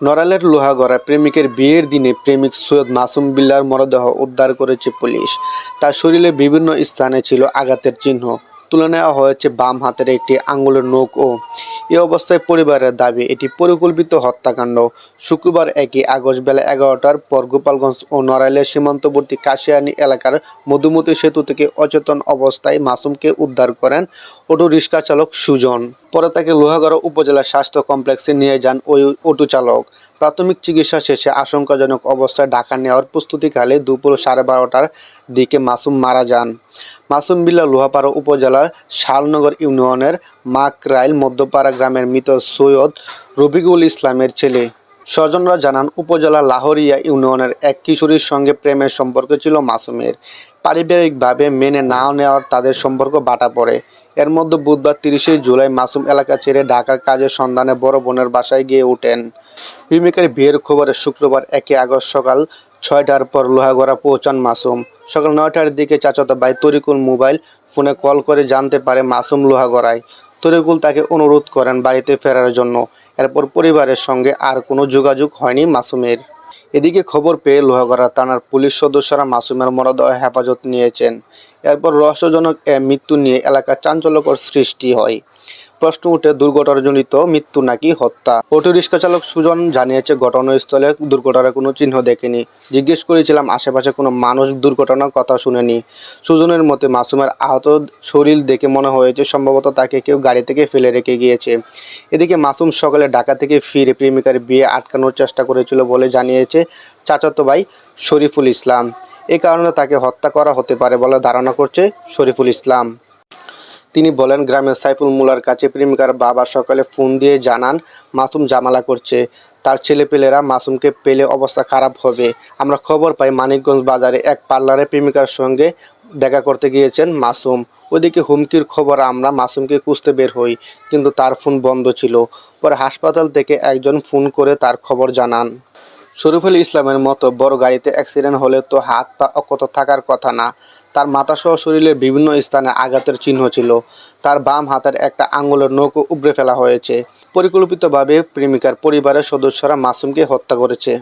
নড়াইলের লোহাগড়া প্রেমিকের বিয়ের দিনে প্রেমিক সৈয়দ মাসুম বিল্লার মরদেহ উদ্ধার করেছে পুলিশ। তার শরীরে বিভিন্ন স্থানে ছিল আঘাতের চিহ্ন। তুলে নেওয়া হয়েছে বাম হাতের একটি আঙুলের নখ ও এ অবস্থায় পরিবারের দাবি, এটি পরিকল্পিত হত্যাকাণ্ড। শুক্রবার একই আগস্ট বেলা এগারোটার পর গোপালগঞ্জ ও নড়াইলের সীমান্তবর্তী কাশিয়ানী এলাকার মধুমতি সেতু থেকে অচেতন অবস্থায় মাসুমকে উদ্ধার করেন অটো রিক্সা চালক সুজন। পরে তাকে লোহাগড়া উপজেলা স্বাস্থ্য কমপ্লেক্সে নিয়ে যান ওই অটো চালক। প্রাথমিক চিকিৎসা শেষে আশঙ্কাজনক অবস্থায় ঢাকা নেওয়ার প্রস্তুতিকালে দুপুর সাড়ে বারোটার দিকে মাসুম মারা যান। মাসুম বিল্লা লোহাপাড়া উপজেলার শালনগর ইউনিয়নের মাকরাইল মধ্যপাড়া গ্রামের মৃত সৈয়দ রবিকুল ইসলামের ছেলে। স্বজনরা জানান, উপজেলা লাহরিয়া ইউনিয়নের এক কিশোরীর সঙ্গে প্রেমের সম্পর্ক ছিল মাসুমের। পারিবারিকভাবে মেনে না নেওয়ার তাদের সম্পর্ক বাটা পড়ে। এর মধ্যে বুধবার তিরিশে জুলাই মাসুম এলাকা ছেড়ে ঢাকার কাজের সন্ধানে বড় বোনের বাসায় গিয়ে ওঠেন প্রেমিকার বিয়ের খবরে শুক্রবার একই আগস্ট সকাল ছয়টার পর লোহাগড়া পৌঁছান মাসুম। সকাল নয়টার দিকে চাচাতো ভাই তরিকুল মোবাইল ফোনে কল করে জানতে পারে মাসুম লোহাগড়ায়। তরিকুল তাকে অনুরোধ করেন বাড়িতে ফেরার জন্য। এরপর পরিবারের সঙ্গে আর কোনো যোগাযোগ হয়নি মাসুমের। এদিকে খবর পেয়ে লোহাগড়া থানার পুলিশ সদস্যরা মাসুমের মরদেহ হেফাজত নিয়েছেন। এরপর রহস্যজনক এ মৃত্যু নিয়ে এলাকা চাঞ্চল্যকর সৃষ্টি হয়। প্রশ্ন উঠে দুর্ঘটনাজনিত মৃত্যু নাকি হত্যা? অটো রিক্সা চালক সুজন জানিয়েছে, ঘটনাস্থলে দুর্ঘটনার কোনো চিহ্ন দেখেনি। জিজ্ঞেস করেছিলাম, আশেপাশে কোনো মানুষ দুর্ঘটনার কথা শুনেনি। সুজনের মতে, মাসুমের আহত শরীর দেখে মনে হয়েছে, সম্ভবত তাকে কেউ গাড়ি থেকে ফেলে রেখে গিয়েছে। এদিকে মাসুম সকালে ঢাকা থেকে ফিরে প্রেমিকার বিয়ে আটকানোর চেষ্টা করেছিল বলে জানিয়েছে চাচাতো ভাই শরীফুল ইসলাম। এ কারণে তাকে হত্যা করা হতে পারে বলে ধারণা করছে শরীফুল ইসলাম। তিনি বলেন, গ্রামের সাইফুল মুলার কাছে প্রেমিকার বাবা সকালে ফোন দিয়ে জানান, মাসুম জামালা করছে। তার ছেলেপেলেরা মাসুমকে পেলে অবস্থা খারাপ হবে। আমরা খবর পাই মানিকগঞ্জ বাজারে এক পার্লারে প্রেমিকার সঙ্গে দেখা করতে গিয়েছেন মাসুম। ওদিকে হুমকির খবর আমরা মাসুমকে খুঁজতে বের হই, কিন্তু তার ফোন বন্ধ ছিল। পরে হাসপাতাল থেকে একজন ফোন করে তার খবর জানান। শরীফুল ইসলামের মতো বড় গাড়িতে অ্যাক্সিডেন্ট হলে তো হাত পা অক্ষত থাকার কথা না। তার মাথাসহ শরীরের বিভিন্ন স্থানে আঘাতের চিহ্ন ছিল। তার বাম হাতের একটা আঙুলের নৌকো উপড়ে ফেলা হয়েছে। পরিকল্পিতভাবে প্রেমিকার পরিবারের সদস্যরা মাসুমকে হত্যা করেছে।